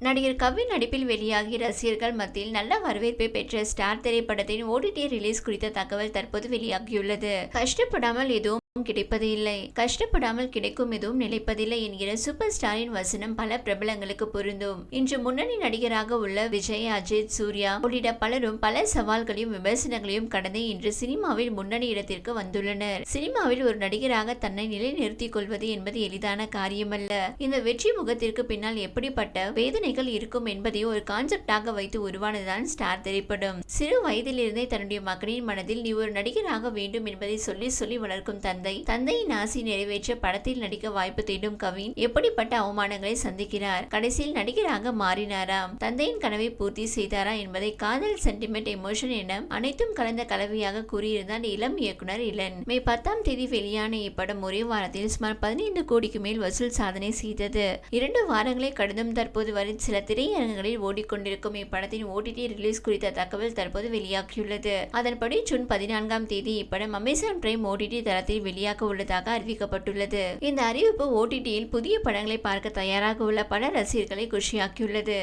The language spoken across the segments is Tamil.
நடிகர் கவின் நடிப்பில் வெளியாகி ரசிகர்கள் மத்தியில் நல்ல வரவேற்பை பெற்ற ஸ்டார் திரைப்படத்தின் ஓடிடி ரிலீஸ் குறித்த தகவல் தற்போது வெளியாகியுள்ளது. கஷ்டப்படாமல் எதுவும் கிடைப்பது இல்லை கஷ்டப்படாமல் கிடைக்கும் எதுவும் நிலைப்பதில்லை என்கிற சூப்பர் ஸ்டாரின் வசனம் பல பிரபலங்களுக்கு பொருந்தும். இன்று முன்னணி நடிகராக உள்ள விஜய் அஜித் சூர்யா உள்ளிட்ட பலரும் பல சவால்களையும் விமர்சனங்களையும் கடந்து இன்று சினிமாவில் முன்னணி இடத்திற்கு வந்துள்ளனர். சினிமாவில் ஒரு நடிகராக தன்னை நிலைநிறுத்திக் கொள்வது என்பது எளிதான காரியமல்ல. இந்த வெற்றி முகத்திற்கு பின்னால் எப்படிப்பட்ட வேதனைகள் இருக்கும் என்பதையும் ஒரு கான்செப்டாக வைத்து உருவானதுதான் ஸ்டார் திரைப்படம். சிறு வயதிலிருந்தே தன்னுடைய மகனின் மனதில் நீ ஒரு நடிகராக வேண்டும் என்பதை சொல்லி சொல்லி வளர்க்கும் தந்தை தந்தை. தந்தையின் ஆசை நிறைவேற்ற படத்தில் நடிக்க வாய்ப்பு தேடும் கவின் எப்படிப்பட்ட அவமானங்களை சந்திக்கிறார்? கடைசியில் நடிகராக மாறினாராம் தந்தையின் கனவை பூர்த்தி செய்தாரா என்பதை காதல் சென்டிமெண்ட் எமோஷன் என அனைத்தும் கலந்த கலவையாக கூறியிருந்தார் இளம் இயக்குனர் இளன். மே பத்தாம் தேதி வெளியான இப்படம் ஒரே வாரத்தில் சுமார் பதினைந்து கோடிக்கு மேல் வசூல் சாதனை செய்தது. இரண்டு வாரங்களை கடந்தும் தற்போது வரை சில திரையரங்குகளில் ஓடிக்கொண்டிருக்கும் இப்படத்தின் ஓடிடி ரிலீஸ் குறித்த தகவல் தற்போது வெளியாகியுள்ளது. அதன்படி ஜூன் பதினான்காம் தேதி இப்படம் அமேசான் பிரைம் ஓடிடி தளத்தில் வெளியாக உள்ளதாக அறிவிக்கப்பட்டுள்ளது. இந்த அறிவிப்பு ஓடிடியில் புதிய படங்களை பார்க்க தயாராக உள்ள பல ரசிகர்களை குஷியாக்கியுள்ளது.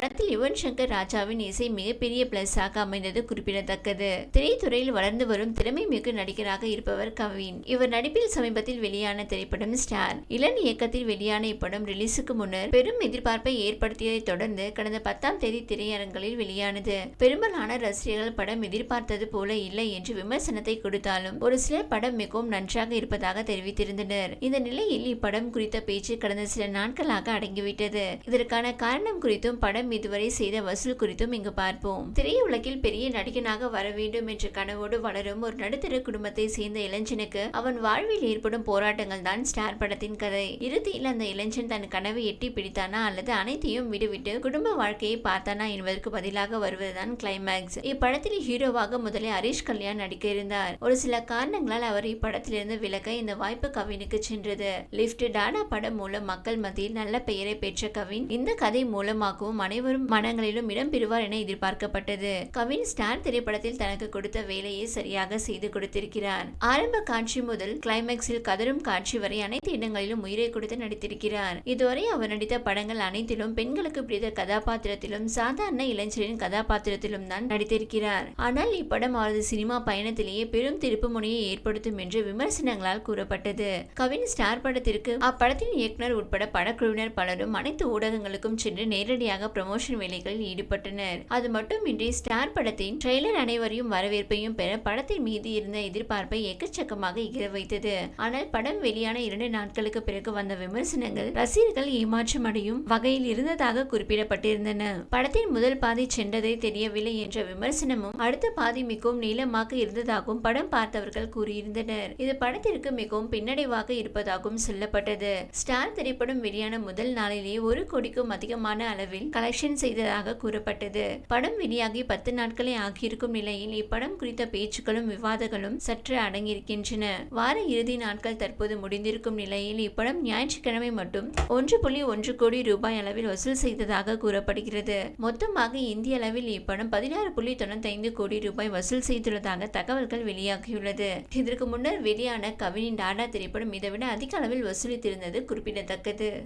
படத்தில் யுவன் சங்கர் ராஜாவின் இசை மிகப்பெரிய பிளஸாக அமைந்தது குறிப்பிடத்தக்கது. திரைத்துறையில் வளர்ந்து வரும் திறமை மிகு நடிகராக இருப்பவர் கவின். இவர் நடிப்பில் சமீபத்தில் வெளியான திரைப்படம் ஸ்டார் இளன் இயக்கத்தில் வெளியான இப்படம் ரிலீஸுக்கு முன்னர் பெரும் எதிர்பார்ப்பை ஏற்படுத்தியதை தொடர்ந்து கடந்த பத்தாம் தேதி திரையரங்களில் வெளியானது. பெரும்பாலான ரசிகர்கள் படம் எதிர்பார்த்தது போல இல்லை என்று விமர்சனத்தை கொடுத்தாலும் ஒரு சிலர் படம் மிகவும் நன்றாக இருப்பதாக தெரிவித்திருந்தனர். இந்த நிலையில் இப்படம் குறித்த பேச்சு கடந்த சில நாட்களாக அடங்கிவிட்டது. இதற்கான காரணம் குறித்தும் படம் இதுவரை செய்த வசூல் குறித்தும் இங்கு பார்ப்போம். திரையுலகில் பெரிய நடிகனாக வர வேண்டும் என்ற கனவோடு வளரும் ஒரு நடுத்தர குடும்பத்தை சேர்ந்த இளைஞனுக்கு அவன் வாழ்வில் ஏற்படும் போராட்டங்கள் தான் ஸ்டார் படத்தின் கதை. இறுதியில் அந்த இளைஞன் தன் கனவை எட்டி பிடித்தானா அல்லது அனைத்தையும் விடுவிட்டு குடும்ப வாழ்க்கையை பார்த்தானா என்பதற்கு பதிலாக வருவதுதான் கிளைமேக்ஸ் இப்படத்தில் ஹீரோவாக முதலில் ஹரிஷ் கல்யாண் நடிக்க இருந்தார். ஒரு சில காரணங்களால் அவர் இப்படத்திலிருந்து விலக இந்த வாய்ப்பு கவினுக்கு சென்றது. லிப்ட் டாடா படம் மூலம் மக்கள் மத்தியில் நல்ல பெயரை பெற்ற கவின் இந்த கதை மூலமாகவும் அனைவரும் மனங்களிலும் இடம்பெறுவார் என எதிர்பார்க்கப்பட்டது. கவின் ஸ்டார் திரைப்படத்தில் தனக்கு கொடுத்த வேலையை சரியாக செய்து கொடுத்திருக்கிறார். ஆரம்ப காட்சி முதல் கிளைமேக்ஸில் கதரும் காட்சி வரை அனைத்து இடங்களிலும் உயிரை கொடுத்து நடித்திருக்கிறார். இதுவரை அவர் நடித்த படங்கள் அனைத்திலும் பெண்களுக்கு பிடித்த கதாபாத்திரத்திலும் சாதாரண இளைஞரின் கதாபாத்திரத்திலும் தான் நடித்திருக்கிறார். ஆனால் இப்படம் அவரது சினிமா பயணத்திலேயே பெரும் திருப்பு முனையை ஏற்படுத்தும் என்று விமர்சனங்களால் கூறப்பட்டது. கவின் ஸ்டார் படத்திற்கு அப்படத்தின் இயக்குனர் உட்பட படக்குழுவினர் பலரும் அனைத்து ஊடகங்களுக்கும் சென்று நேரடியாக பிரமோ ப்ரமோஷன் வேலைகளில் ஈடுபட்டனர். அது மட்டுமின்றி ஸ்டார் படத்தின் ட்ரெய்லர் அனைவரையும் வரவேற்பையும் பெற படத்தின் மீது இருந்த எதிர்பார்ப்பை எக்கச்சக்கமாக இகிற வைத்தது. ஆனால் படம் வெளியான இரண்டு நாட்களுக்கு பிறகு வந்த விமர்சனங்கள் ரசிகர்கள் ஏமாற்றம் அடையும் வகையில் இருந்ததாக குறிப்பிடப்பட்டிருந்தன. படத்தின் முதல் பாதி சென்றதே தெரியவில்லை என்ற விமர்சனமும் அடுத்த பாதி மிகவும் நீளமாக இருந்ததாகவும் படம் பார்த்தவர்கள் கூறியிருந்தனர். இது படத்திற்கு மிகவும் பின்னடைவாக இருப்பதாகவும் சொல்லப்பட்டது. ஸ்டார் திரைப்படம் வெளியான முதல் நாளிலேயே ஒரு கோடிக்கும் அதிகமான அளவில் கலெக்ஷன் செய்ததாக கூறப்பட்டது. படம் வெளியாகி பத்து நாட்களே ஆகியிருக்கும் நிலையில் இப்படம் குறித்த பேச்சுக்களும் விவாதங்களும் சற்று அடங்கியிருக்கின்றன. வார இறுதி நாட்கள் தற்போது முடிந்திருக்கும் நிலையில் இப்படம் ஞாயிற்றுக்கிழமை மட்டும் ஒன்று புள்ளி ஒன்று கோடி ரூபாய் அளவில் வசூல் செய்ததாக கூறப்படுகிறது. மொத்தமாக இந்திய அளவில் இப்படம் பதினாறு புள்ளி தொண்ணூத்தைந்து கோடி ரூபாய் வசூல் செய்துள்ளதாக தகவல்கள் வெளியாகியுள்ளது. இதற்கு முன்னர் வெளியான கவினின் டாடா திரைப்படம் இதைவிட அதிக அளவில் வசூலித்திருந்தது குறிப்பிடத்தக்கது.